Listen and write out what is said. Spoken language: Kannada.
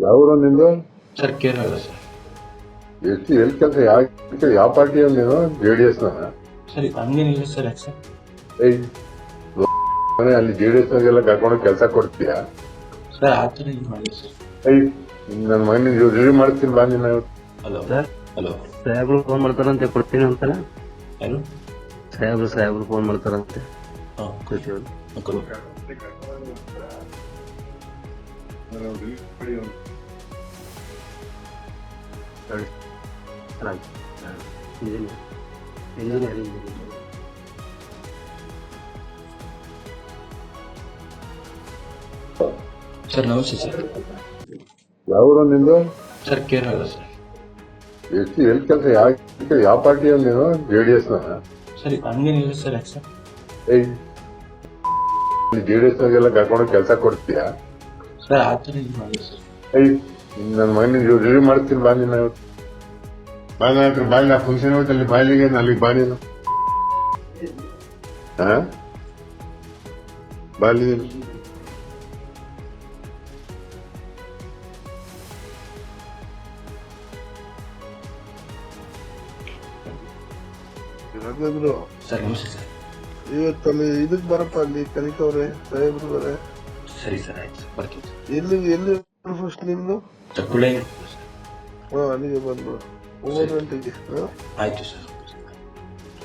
ಯಾವ್ರು ನಿಂದು? Sir Kerala sir. ಎಷ್ಟು ಎಲ್ಲಿ ಕೆಲಸ ಯಾವ ಯಾವ ಪಾರ್ಟಿಯಲ್ಲಿ ನೀನು? ಜೆ ಡಿ ಎಸ್ ಸರಿ ಹಂಗೇನಿಲ್ಲ ಸರ್ ಯಾಕೆ ಮನೆ ಅಲ್ಲಿ ಜೆ ಡಿ ಎಸ್ ನಾಗೆಲ್ಲ ಕರ್ಕೊಂಡು ಕೆಲಸ ಕೊಡ್ತೀಯಾ? ಸರ್ ಆ ಥರ ಏನು ಮಾಡಿ ಸರ್. ಏಯ್ ನನ್ನ ಮಗನ ರಿವ್ಯೂ ಮಾಡ್ತೀನಿ ಬಾ ನಿನ್ನ ಹಲೋ. Sir hello. ಸಾಹೇಬ್ರು ಫೋನ್ ಮಾಡ್ತಾರಂತೆ ಕೊಡ್ತೀನಿ ಅಂತಾರ ಯಾರು ಸಾಹೇಬ್ರು ಸಾಹೇಬ್ರು ಫೋನ್ ಮಾಡ್ತಾರಂತೆ. ಹಾಂ. ಕೊಡ್ತೀವಿ. ಇಂಜಿನಿಯರಿಂಗ್ ಸರ್ ನಮಸ್ತೆ ಸರ್ ಯಾವ್ರು ನಿಂದು ಸರ್ ಕೇರಳ ಸರ್ ಎಷ್ಟು ಎಲ್ಲಿ ಕೆಲಸ ಯಾವ ಯಾವ ಪಾರ್ಟಿಯಲ್ಲಿ ನೀನು ಜೆ ಡಿ ಎಸ್ ಸರಿ ಹಂಗೇನಿಲ್ಲ ಸರ್ ಯಾಕೆ ಸರ್ ಏಯ್ ಜೆ ಡಿ ಎಸ್ ನಾಗೆಲ್ಲ ಕರ್ಕೊಂಡು ಕೆಲಸ ಕೊಡ್ತೀಯ ಸರ್ ಆ ಥರ ಏನು ಮಾಡಿ ಸರ್ ಏಯ್ ನನ್ನ ಮಗನಿಗೆ ರಿವ್ಯೂ ಮಾಡ್ತೀನಿ ಬಾ ನೀನು ಬಾ ನನ್ನ ಹತ್ರ ಬಾ ಫಂಕ್ಷನ್ ಹೋಯ್ತು ಅಲ್ಲಿ ಬಾಯಿಗೆ ಅಲ್ಲಿಗೆ ಬಾ ನೀನು. ಹಾ ಬಾಲಿ ಇವತ್ತಲ್ಲಿ ಇದಕ್ ಬರಪ್ಪ ಅಲ್ಲಿ ಕಲಿಕವ್ರೆ ಸಾಹೇಬ್ರು ಬರೆ ಸರಿ ಸರ್ ಆಯ್ತು. ಬರ್ತೀನಿ ಎಲ್ಲಿ ಎಲ್ಲಿ ಫಸ್ಟ್ ನಿಮ್ದು? ಸರ್ ಹಾಂ ಹಾ ಅಲ್ಲಿಗೆ ಬಂದ್ಬಿಡು ಮೂರು ಗಂಟೆಗೆ ಹಾ? ಆಯ್ತು ಸರ್.